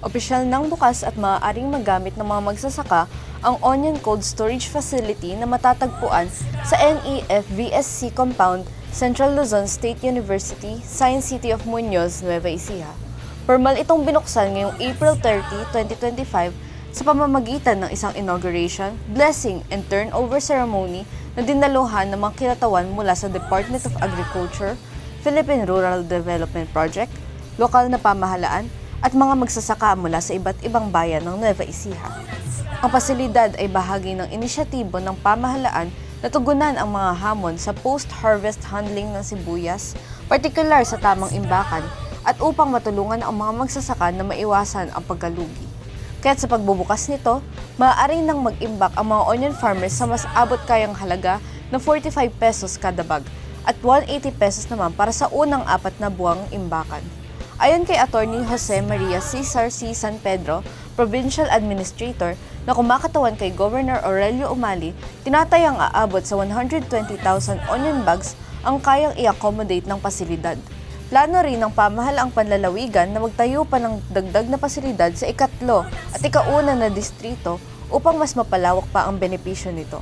Opisyal nang bukas at maaaring magamit ng mga magsasaka ang Onion Cold Storage Facility na matatagpuan sa NEFVSC Compound, Central Luzon State University, Science City of Muñoz, Nueva Ecija. Formal itong binuksan ngayong April 30, 2025 sa pamamagitan ng isang inauguration, blessing, and turnover ceremony na dinaluhan ng mga kinatawan mula sa Department of Agriculture, Philippine Rural Development Project, lokal na pamahalaan, at mga magsasaka mula sa iba't ibang bayan ng Nueva Ecija. Ang pasilidad ay bahagi ng inisyatibo ng pamahalaan na tugunan ang mga hamon sa post-harvest handling ng sibuyas, partikular sa tamang imbakan, at upang matulungan ang mga magsasaka na maiwasan ang pagkalugi. Kaya't sa pagbubukas nito, maaari nang mag-imbak ang mga onion farmers sa mas abot kayang halaga na 45 pesos kada bag at 180 pesos naman para sa unang apat na buwang imbakan. Ayon kay Attorney Jose Maria Cesar C. San Pedro, Provincial Administrator, na kumakatawan kay Governor Aurelio Umali, tinatayang aabot sa 120,000 onion bags ang kayang i-accommodate ng pasilidad. Plano rin ng pamahalaang panlalawigan na magtayo pa ng dagdag na pasilidad sa ikatlo at ikauna na distrito upang mas mapalawak pa ang benepisyo nito.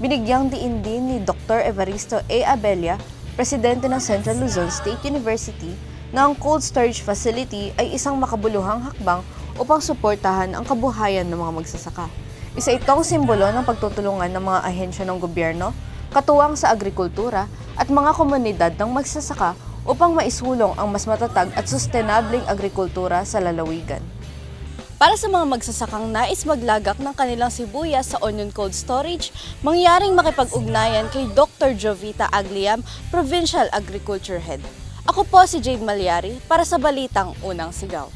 Binigyang diin din ni Dr. Evaristo A. Abella, presidente ng Central Luzon State University, na ang cold storage facility ay isang makabuluhang hakbang upang suportahan ang kabuhayan ng mga magsasaka. Isa itong simbolo ng pagtutulungan ng mga ahensya ng gobyerno, katuwang sa agrikultura at mga komunidad ng magsasaka upang maisulong ang mas matatag at sustainableng agrikultura sa lalawigan. Para sa mga magsasakang nais maglagak ng kanilang sibuyas sa Onion Cold Storage, mangyaring makipag-ugnayan kay Dr. Jovita Agliam, Provincial Agriculture Head. Ako po si Jade Malyari para sa Balitang Unang Sigaw.